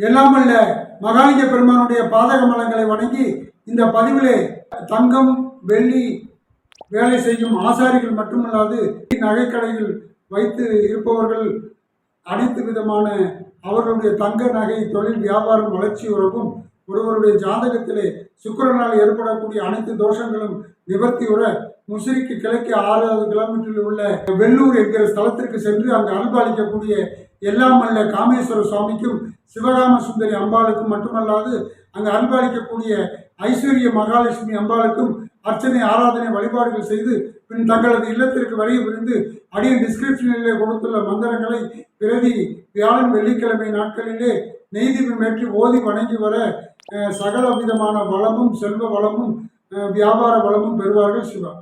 எல்லாமல்ல மகாலிங்க பெருமானுடைய பாதக மலங்களை வணங்கி இந்த பதிவிலே தங்கம் வெள்ளி வேலை செய்யும் ஆசாரிகள் மட்டுமல்லாது நகைக்கடையில் வைத்து இருப்பவர்கள் அனைத்து விதமான அவர்களுடைய தங்க நகை தொழில் வியாபாரம் வளர்ச்சி உறவும் ஒருவருடைய ஜாதகத்திலே சுக்கிரனால் ஏற்படக்கூடிய அனைத்து தோஷங்களும் நிவர்த்தி உற முசிறிக்கு கிழக்கே ஆறாவது கிலோமீட்டரில் உள்ள வெள்ளூர் என்கிற ஸ்தலத்திற்கு சென்று அங்கு அனுபவிக்கக்கூடிய எல்லாம் அல்ல காமேஸ்வர சுவாமிக்கும் சிவகாம சுந்தரி அம்பாளுக்கும் மட்டுமல்லாது அங்கு அனுபவிக்கக்கூடிய ஐஸ்வர்ய மகாலட்சுமி அம்பாளுக்கும் அர்ச்சனை ஆராதனை வழிபாடுகள் செய்து பின் தங்களது இல்லத்திற்கு வரைய விருந்து அடிய டிஸ்கிரிப்ஷனிலே கொடுத்துள்ள மந்திரங்களை பிரதி வியாழன் வெள்ளிக்கிழமை நாட்களிலே நெய்தீபம் ஏற்றி ஓதி வணங்கி வர சகல விதமான வளமும் செல்வ வளமும் வியாபார வளமும் பெறுவார்கள் சிவா.